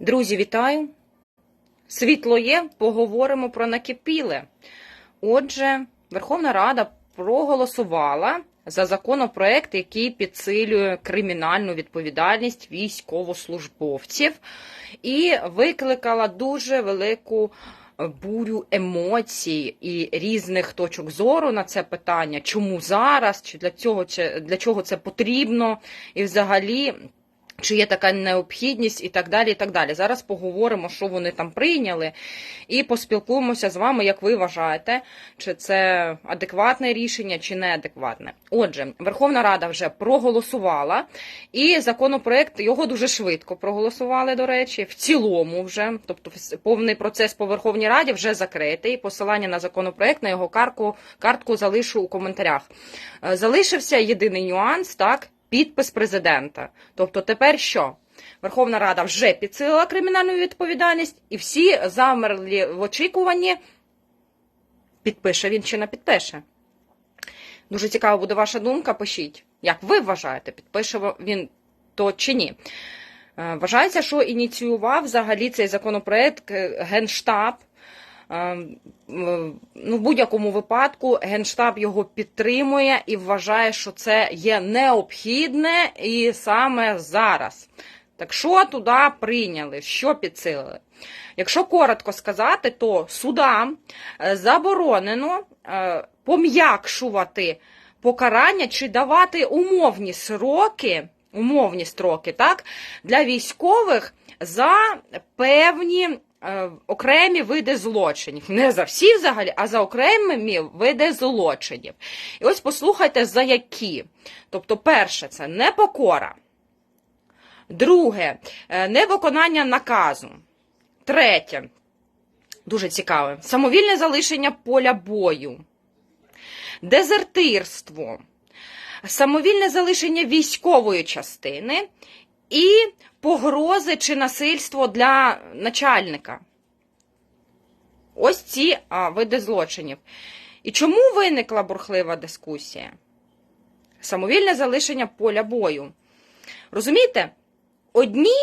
Друзі, вітаю! Світло є, поговоримо про накипіле. Отже, Верховна Рада проголосувала за законопроект, який підсилює кримінальну відповідальність військовослужбовців, і викликала дуже велику бурю емоцій і різних точок зору на це питання, чому зараз, чи для цього чи для чого це потрібно, і взагалі. Чи є така необхідність і так далі. і так далі. Зараз поговоримо, що вони там прийняли, і поспілкуємося з вами, як ви вважаєте, чи це адекватне рішення, чи неадекватне. Отже, Верховна Рада вже проголосувала, і законопроект його дуже швидко проголосували, до речі, в цілому вже, тобто повний процес по Верховній Раді вже закритий. Посилання на законопроект на його картку, картку залишу у коментарях. Е, Залишився єдиний нюанс, так підпис президента. Тобто, тепер що? Верховна Рада вже підсилила кримінальну відповідальність, і всі замерли в очікуванні, підпише він чи не підпише. Дуже цікава буде ваша думка. Пишіть, як ви вважаєте, підпише він то чи ні. Е, Вважається, що ініціював взагалі цей законопроект е, Генштаб. Е, Ну, в будь-якому випадку Генштаб його підтримує і вважає, що це є необхідне і саме зараз. Так що туди прийняли, що підсилили? Якщо коротко сказати, то судам е, заборонено е, пом'якшувати покарання чи давати умовні сроки, умовні строки, так, для військових за певні окремі види злочинів. Не за всі взагалі, а за окремі види злочинів. І ось послухайте, за які. Тобто, перше, це непокора. Друге, е, невиконання наказу. Третє, дуже цікаве, самовільне залишення поля бою, дезертирство, самовільне залишення військової частини і погрози чи насильство для начальника. Ось ці а, види злочинів. І чому виникла бурхлива дискусія? Самовільне залишення поля бою. Розумієте, одні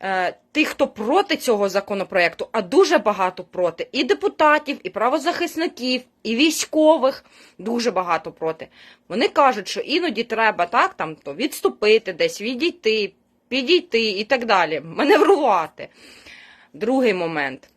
е, ті, хто проти цього законопроекту, а дуже багато проти, і депутатів, і правозахисників, і військових, дуже багато проти. Вони кажуть, що іноді треба так, там, то відступити, десь відійти, підійти і так далі, маневрувати. Другий момент.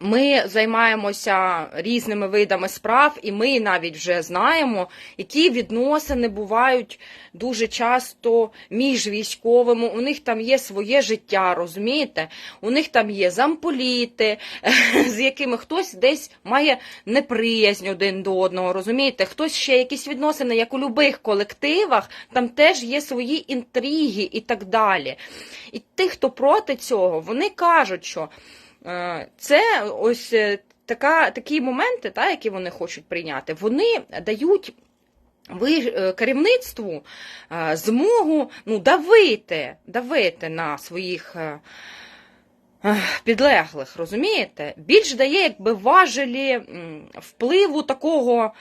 Ми займаємося різними видами справ, і ми навіть вже знаємо, які відносини бувають дуже часто між військовими. У них там є своє життя, розумієте? У них там є замполіти, з якими хтось десь має неприязнь один до одного, розумієте? Хтось ще якісь відносини, як у будь-яких колективах, там теж є свої інтриги і так далі. І ті, хто проти цього, вони кажуть, що. Е, це ось е, така, такі моменти, та, які вони хочуть прийняти, вони дають ви е, керівництву змогу ну, давити, давити на своїх підлеглих, розумієте? Більш дає, якби важелі впливу такого.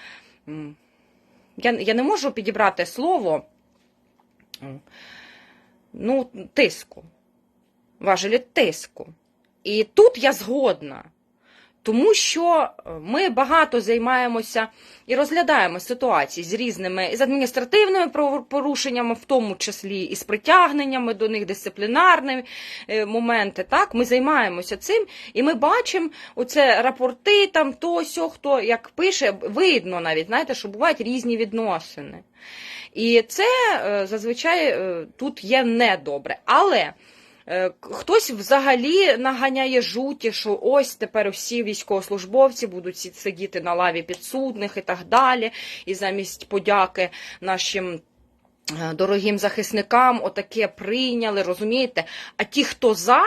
Я я не можу підібрати слово ну, тиску. Важелі тиску. І тут я згодна, тому що е, ми багато займаємося і розглядаємо ситуації з різними з адміністративними порушеннями, в тому числі і з притягненнями до них дисциплінарні е, моменти. Так, Ми займаємося цим, і ми бачимо оце рапорти, там то сьо, хто як пише, видно навіть, знаєте, що бувають різні відносини. І це е, зазвичай тут є недобре. Але. Е, хтось взагалі наганяє жуті, що ось тепер всі військовослужбовці будуть сидіти на лаві підсудних і так далі. І замість подяки нашим. Е, дорогим захисникам отаке прийняли, розумієте? А ті, хто за,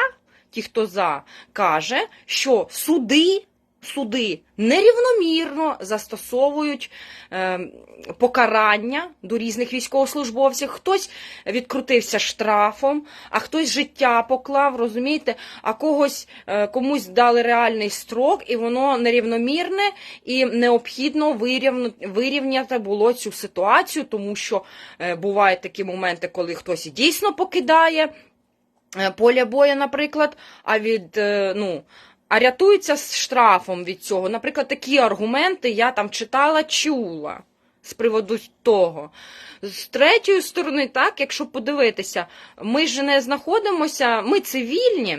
ті, хто за, каже, що суди суди нерівномірно застосовують е, покарання до різних військовослужбовців. Хтось відкрутився штрафом, а хтось життя поклав, розумієте, а когось е, комусь дали реальний строк, і воно нерівномірне і необхідно вирівняти було цю ситуацію, тому що е, бувають такі моменти, коли хтось дійсно покидає поля бою, наприклад, а від, ну, а рятуються з штрафом від цього. Наприклад, такі аргументи я там читала, чула з приводу того. З третьої сторони, так, якщо подивитися, ми ж не знаходимося, ми цивільні.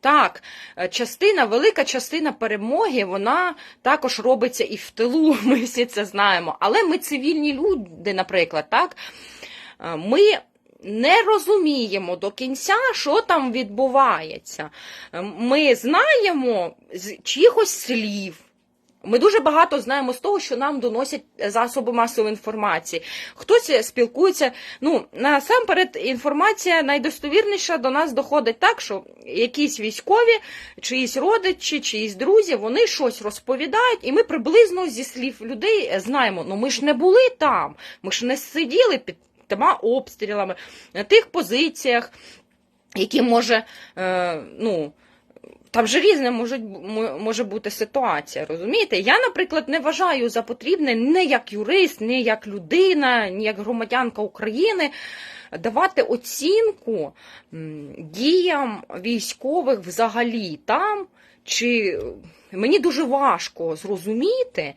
Так, частина, велика частина перемоги, вона також робиться і в тилу, ми всі це знаємо. Але ми цивільні люди, наприклад, так, ми не розуміємо до кінця, що там відбувається. Е, Ми знаємо з чиїхось слів. Ми дуже багато знаємо з того, що нам доносять засоби масової інформації. Хтось спілкується. Ну, насамперед, інформація найдостовірніша до нас доходить так, що якісь військові, чиїсь родичі, чиїсь друзі, вони щось розповідають, і ми приблизно зі слів людей знаємо. Ну ми ж не були там, ми ж не сиділи під тима обстрілами на тих позиціях, які може, е, ну. Там же різне може, може бути ситуація, розумієте? Я, наприклад, не вважаю за потрібне не як юрист, не як людина, не як громадянка України давати оцінку діям військових взагалі там. Чи мені дуже важко зрозуміти,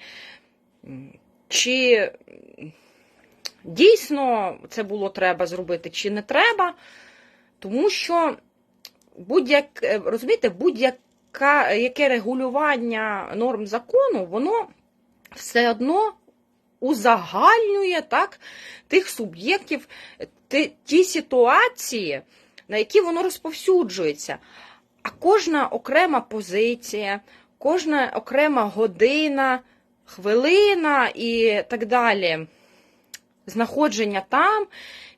чи дійсно це було треба зробити, чи не треба, тому що будь-як, е, розумієте, будь-яке яке регулювання норм закону, воно все одно узагальнює так, тих суб'єктів, ті, ті ситуації, на які воно розповсюджується. А кожна окрема позиція, кожна окрема година, хвилина і так далі, знаходження там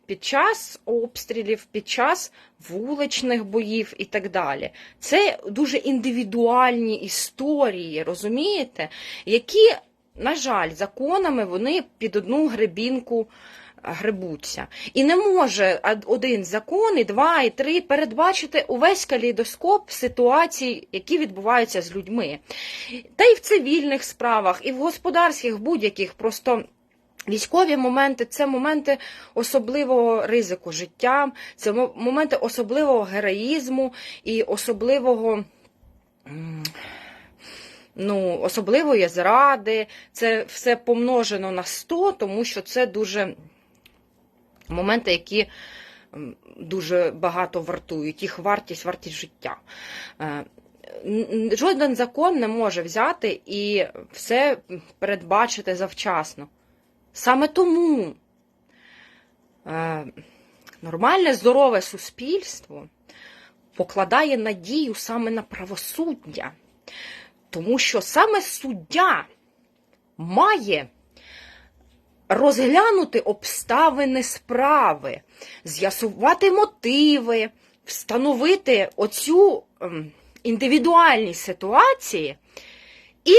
під час обстрілів, під час вуличних боїв і так далі. Це дуже індивідуальні історії, розумієте, які, на жаль, законами вони під одну гребінку гребуться. І не може один закон, і два, і три передбачити увесь калейдоскоп ситуацій, які відбуваються з людьми. Та й в цивільних справах, і в господарських будь-яких просто. Військові моменти це моменти особливого ризику життя, це моменти особливого героїзму і особливого. Ну, особливої зради, це все помножено на 100, тому що це дуже моменти, які дуже багато вартують, їх вартість, вартість життя. Жоден закон не може взяти і все передбачити завчасно. Саме тому е, нормальне здорове суспільство покладає надію саме на правосуддя, тому що саме суддя має розглянути обставини справи, з'ясувати мотиви, встановити оцю ем, індивідуальність ситуації і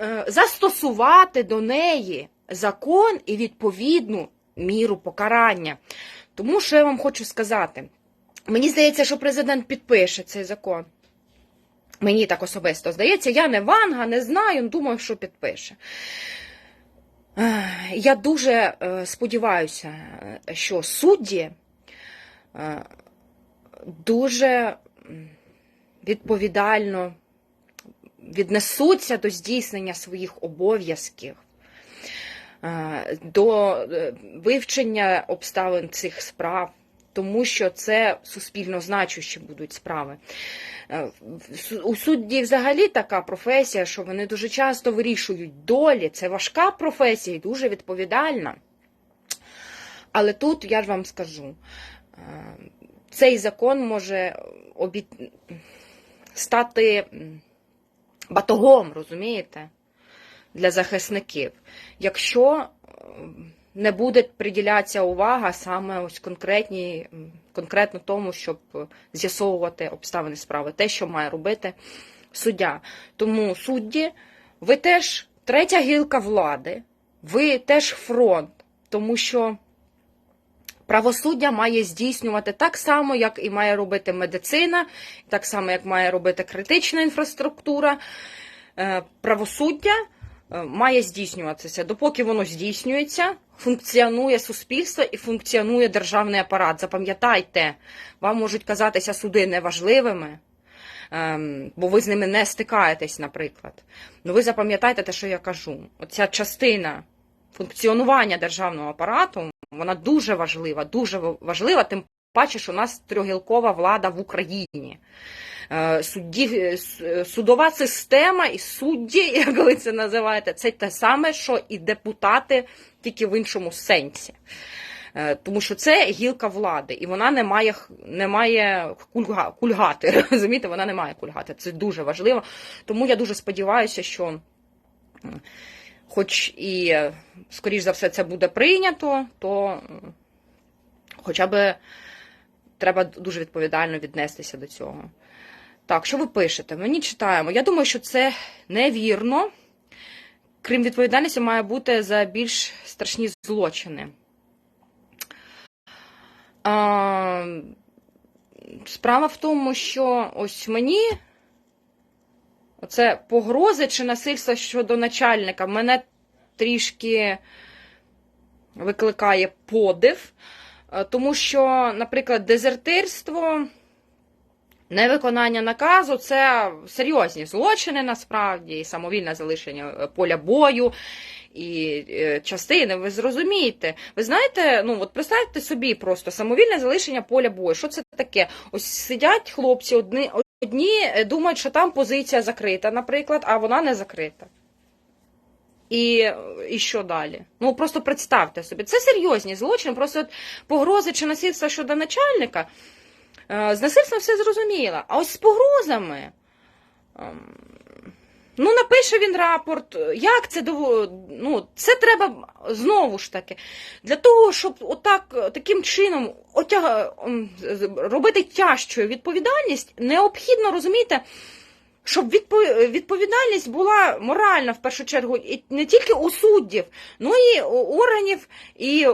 е, застосувати до неї закон і відповідну міру покарання. Тому що я вам хочу сказати, мені здається, що президент підпише цей закон. Мені так особисто здається, я не ванга, не знаю, думаю, що підпише. Я дуже е, сподіваюся, що судді е, дуже відповідально віднесуться до здійснення своїх обов'язків, до вивчення обставин цих справ, тому що це суспільно значущі будуть справи. У судді взагалі така професія, що вони дуже часто вирішують долі. Це важка професія і дуже відповідальна. Але тут я ж вам скажу, цей закон може обі... стати батогом, розумієте, для захисників, якщо не буде приділятися увага саме ось конкретній, конкретно тому, щоб з'ясовувати обставини справи, те, що має робити суддя. Тому судді, ви теж третя гілка влади, ви теж фронт, тому що правосуддя має здійснювати так само, як і має робити медицина, так само, як має робити критична інфраструктура. Правосуддя е, має здійснюватися. Допоки воно здійснюється, функціонує суспільство і функціонує державний апарат. Запам'ятайте, вам можуть казатися суди неважливими, ем, бо ви з ними не стикаєтесь, наприклад. Ну ви запам'ятайте те, що я кажу. Оця частина функціонування державного апарату, вона дуже важлива, дуже важлива, тим паче, у нас трьохгілкова влада в Україні. Е, Судді, е, е, судова система і судді, як ви це називаєте, це те саме, що і депутати, тільки в іншому сенсі. Тому що це гілка влади, і вона не має, не має кульга, кульгати. Розумієте, вона не має кульгати. Це дуже важливо. Тому я дуже сподіваюся, що, хоч і, скоріш за все, це буде прийнято, то хоча б треба дуже відповідально віднестися до цього. Так, що ви пишете? Мені читаємо. Я думаю, що це невірно. Крім відповідальності, має бути за більш страшні злочини. А, справа в тому, що ось мені оце погрози чи насильство щодо начальника мене трішки викликає подив, тому що, наприклад, дезертирство. Невиконання наказу це серйозні злочини насправді, і самовільне залишення е, поля бою і е, частини. Ви зрозумієте. Ви знаєте, ну от представте собі просто самовільне залишення поля бою. Що це таке? Ось сидять хлопці, одні, одні е, думають, що там позиція закрита, наприклад, а вона не закрита. І, і що далі? Ну просто представте собі, це серйозні злочини, просто от погрози чи насильство щодо начальника. Е, З насильством все зрозуміло. А ось з погрозами. ем, Ну, напише він рапорт. Як це ну, це треба знову ж таки. Для того, щоб отак, таким чином отяг... ем, робити тяжчою відповідальність, необхідно розумієте, щоб відпо- відповідальність була моральна в першу чергу, і не тільки у суддів, ну і у органів, і,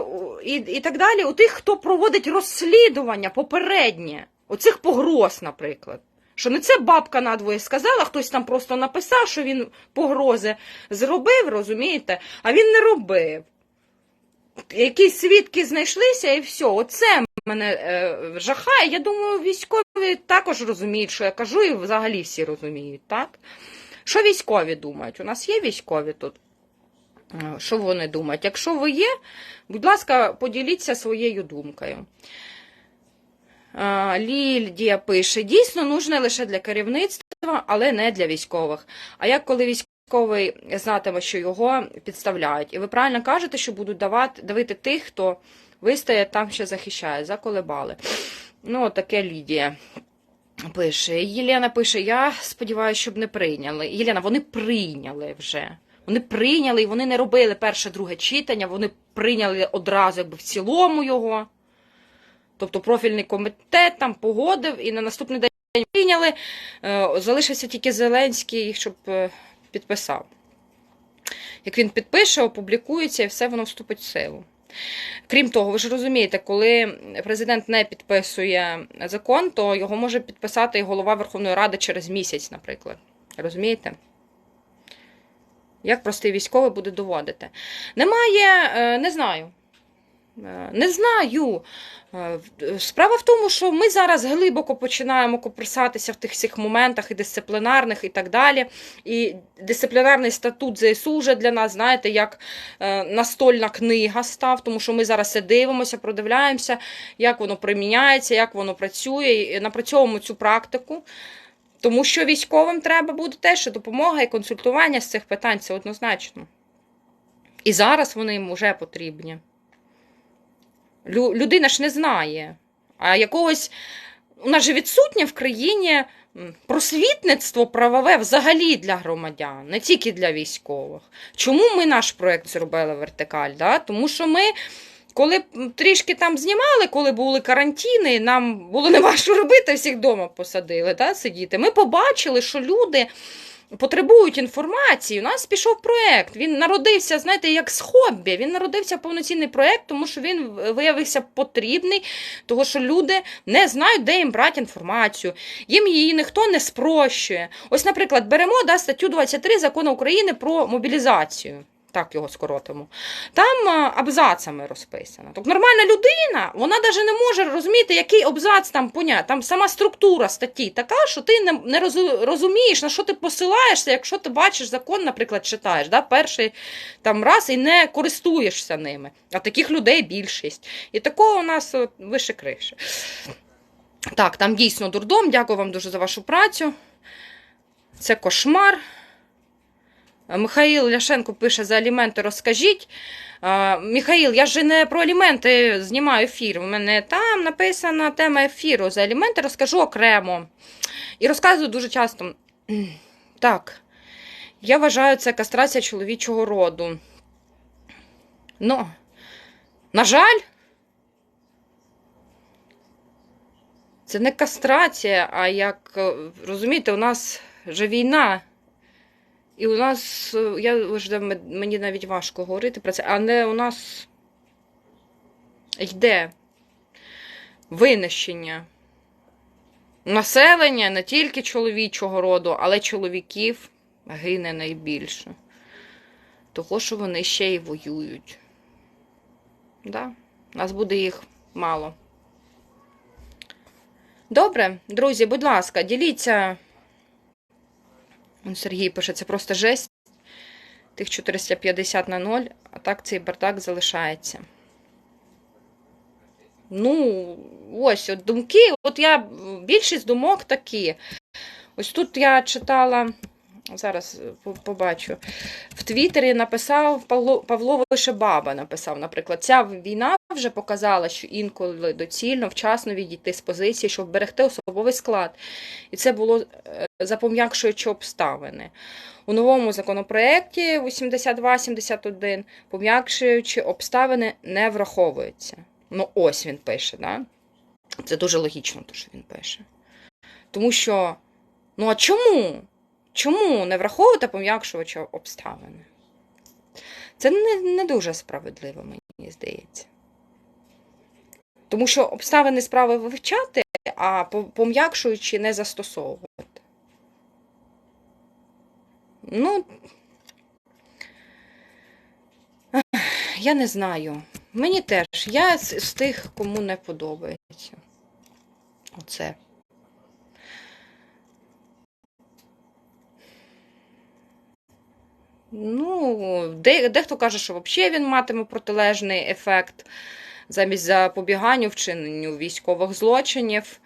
і, і так далі, у тих, хто проводить розслідування попереднє, оцих погроз, наприклад. Що не це бабка надвоє сказала, хтось там просто написав, що він погрози зробив, розумієте, а він не робив. Якісь свідки знайшлися і все. Оце мене е, жахає. Я думаю, військові також розуміють, що я кажу, і взагалі всі розуміють, так? Що військові думають? У нас є військові тут. Е, Що вони думають? Якщо ви є, будь ласка, поділіться своєю думкою. Лільдія пише: дійсно нужне лише для керівництва, але не для військових. А як коли військовий знатиме, що його підставляють? І ви правильно кажете, що будуть давати, давити тих, хто вистоє там, ще захищає, заколебали. Ну, таке Лідія пише. Єлена пише: я сподіваюся, щоб не прийняли. Єлена, вони прийняли вже. Вони прийняли і вони не робили перше, друге читання, вони прийняли одразу якби в цілому його. Тобто профільний комітет там погодив і на наступний день прийняли. Е, Залишився тільки Зеленський, щоб е, підписав. Як він підпише, опублікується і все воно вступить в силу. Крім того, ви ж розумієте, коли президент не підписує закон, то його може підписати і голова Верховної Ради через місяць, наприклад. Розумієте? Як простий військовий буде доводити? Немає, е, не знаю. Е, Не знаю. Е, Справа в тому, що ми зараз глибоко починаємо копирсатися в тих всіх моментах і дисциплінарних, і так далі. І дисциплінарний статут ЗСУ вже для нас, знаєте, як е, настольна книга став, тому що ми зараз все дивимося, продивляємося, як воно приміняється, як воно працює, і напрацьовуємо цю практику. Тому що військовим треба буде теж допомога і консультування з цих питань, це однозначно. І зараз вони їм вже потрібні. Лю- людина ж не знає. А якогось у нас же відсутнє в країні просвітництво правове взагалі для громадян, не тільки для військових. Чому ми наш проєкт зробили вертикаль? Да? Тому що ми, коли трішки там знімали, коли були карантини, нам було нема що робити, всіх вдома посадили, да, сидіти. Ми побачили, що люди потребують інформації. У нас пішов проект. Він народився, знаєте, як з хобі. Він народився повноцінний проект, тому що він виявився потрібний, тому що люди не знають, де їм брати інформацію. Їм її ніхто не спрощує. Ось, наприклад, беремо да, статтю 23 закону України про мобілізацію. Так його скоротимо. Там абзацами розписано. Тобто нормальна людина, вона навіть не може розуміти, який абзац там понять. Там сама структура статті така, що ти не, розумієш, на що ти посилаєшся, якщо ти бачиш закон, наприклад, читаєш да, перший там раз і не користуєшся ними. А таких людей більшість. І такого у нас от, вище криші. Так, там дійсно дурдом. Дякую вам дуже за вашу працю. Це кошмар. Михаїл Ляшенко пише за аліменти, розкажіть. Михаїл, я ж не про аліменти знімаю ефір. У мене там написана тема ефіру. За аліменти розкажу окремо. І розказую дуже часто. Так, я вважаю, це кастрація чоловічого роду. Ну, на жаль, це не кастрація, а як е, розумієте, у нас же війна. І у нас, е, я вже мені навіть важко говорити про це, але у нас йде винищення населення не тільки чоловічого роду, але чоловіків гине найбільше. Того, що вони ще й воюють. Да? Нас буде їх мало. Добре, друзі, будь ласка, діліться. Он Сергій пише, це просто жесть. Тих 450 на 0, а так цей бардак залишається. Ну, ось от думки. От я більшість думок такі. Ось тут я читала, зараз побачу. В Твіттері написав Павло, Павло Вишебаба написав, наприклад, ця війна вже показала, що інколи доцільно вчасно відійти з позиції, щоб берегти особовий склад. І це було е, запом'якшуючи обставини. У новому законопроєкті 82-71 пом'якшуючи обставини не враховується. Ну, ось він пише, да? Це дуже логічно, те, що він пише. Тому що, ну а чому? Чому не враховувати пом'якшувачі обставини? Це не, не дуже справедливо, мені здається. Тому що обставини справи вивчати, а пом'якшуючи не застосовувати. Ну, я не знаю. Мені теж. Я з, тих, кому не подобається. Оце. Ну, де, дехто каже, що взагалі він матиме протилежний ефект замість запобіганню вчиненню військових злочинів,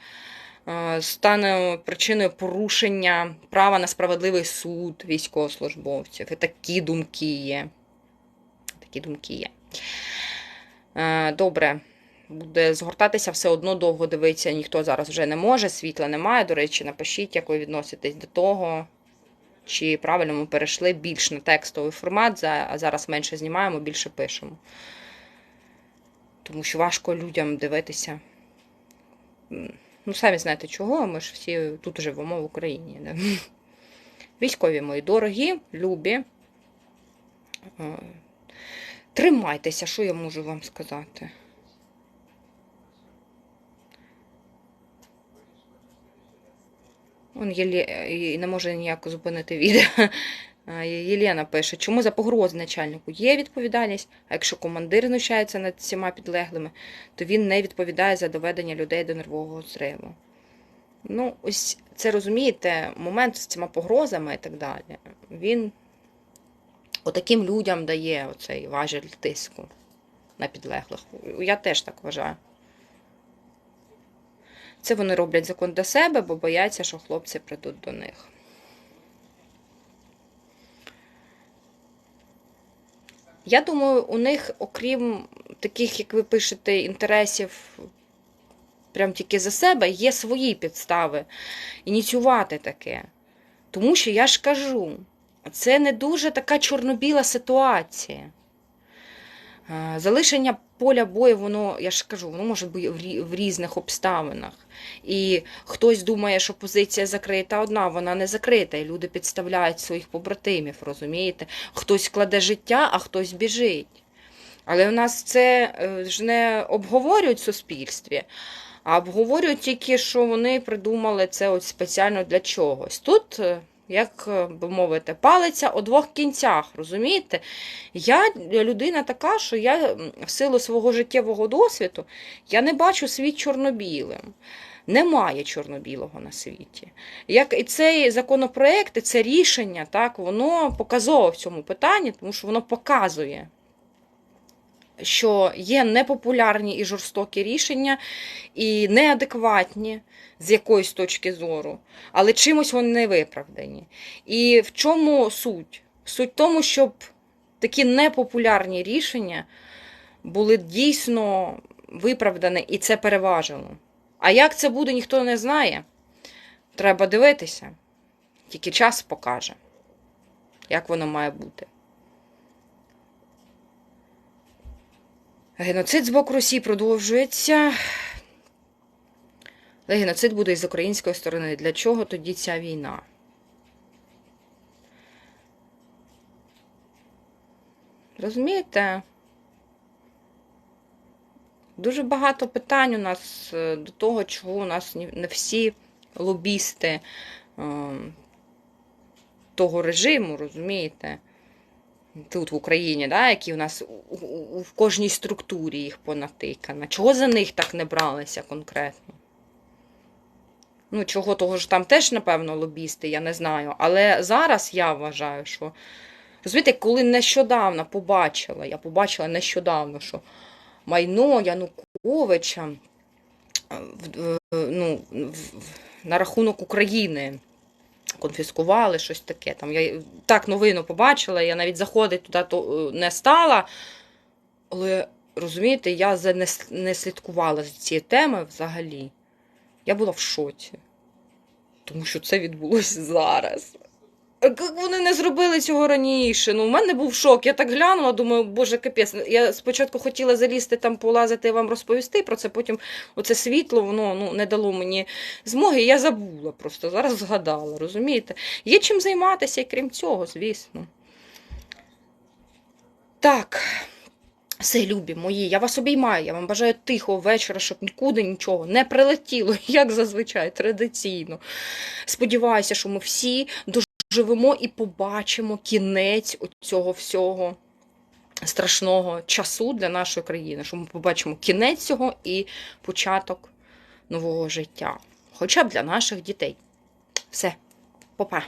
е, стане причиною порушення права на справедливий суд військовослужбовців. І такі думки є. Такі думки є. Е, Добре. Буде згортатися все одно довго дивитися, ніхто зараз вже не може, світла немає. До речі, напишіть, як ви відноситесь до того, чи правильно ми перейшли більш на текстовий формат, а зараз менше знімаємо, більше пишемо. Тому що важко людям дивитися. Ну, самі знаєте чого, ми ж всі тут живемо в Україні. Да? Військові мої дорогі, любі. Е, Тримайтеся, що я можу вам сказати. Он Єлє... і не може ніяк зупинити відео. А, Єлена пише, чому за погрози начальнику є відповідальність, а якщо командир знущається над всіма підлеглими, то він не відповідає за доведення людей до нервового зриву. Ну, ось це розумієте, момент з цими погрозами і так далі. Він отаким людям дає оцей важіль тиску на підлеглих. Я теж так вважаю. Це вони роблять закон для себе, бо бояться, що хлопці прийдуть до них. Я думаю, у них, окрім таких, як ви пишете, інтересів прям тільки за себе, є свої підстави ініціювати таке. Тому що я ж кажу, це не дуже така чорно-біла ситуація. Е, Залишення поля бою, воно, я ж кажу, воно може бути в різних обставинах. І хтось думає, що позиція закрита одна, вона не закрита, і люди підставляють своїх побратимів, розумієте? Хтось кладе життя, а хтось біжить. Але у нас це е, ж не обговорюють в суспільстві, а обговорюють тільки, що вони придумали це от спеціально для чогось. Тут, е, як е, би мовити, палиця у двох кінцях, розумієте? Я людина така, що я в силу свого життєвого досвіду я не бачу світ чорно-білим. Немає чорно-білого на світі. Як і цей законопроект, і це рішення, так, воно показово в цьому питанні, тому що воно показує, що є непопулярні і жорстокі рішення, і неадекватні з якоїсь точки зору, але чимось вони не виправдані. І в чому суть? Суть в тому, щоб такі непопулярні рішення були дійсно виправдані, і це переважило. А як це буде, ніхто не знає. Треба дивитися. Тільки час покаже, як воно має бути. Геноцид з боку Росії продовжується. Але геноцид буде і з української сторони. Для чого тоді ця війна? Розумієте? Дуже багато питань у нас е, до того, чого у нас не всі лобісти е, того режиму, розумієте? Тут в Україні, да, які у нас у, у, в кожній структурі їх понатикано. Чого за них так не бралися конкретно? Ну, чого того ж там теж, напевно, лобісти, я не знаю. Але зараз я вважаю, що. Розумієте, коли нещодавно побачила, я побачила нещодавно, що майно Януковича е, ну, на рахунок України конфіскували щось таке. Там я так новину побачила, я навіть заходити туди то е, не стала. Але розумієте, я не слідкувала за цією темою взагалі. Я була в шоці. Тому що це відбулося зараз. Як вони не зробили цього раніше? Ну, у мене був шок. Я так глянула, думаю, боже, капець. Я спочатку хотіла залізти там, полазити і вам розповісти про це, потім оце світло, воно ну, не дало мені змоги, я забула просто. Зараз згадала, розумієте? Є чим займатися, і крім цього, звісно. Так. Все, любі мої, я вас обіймаю. Я вам бажаю тихого вечора, щоб нікуди нічого не прилетіло, як зазвичай, традиційно. Сподіваюся, що ми всі доживемо і побачимо кінець цього всього страшного часу для нашої країни. Що ми побачимо кінець цього і початок нового життя. Хоча б для наших дітей. Все, попа.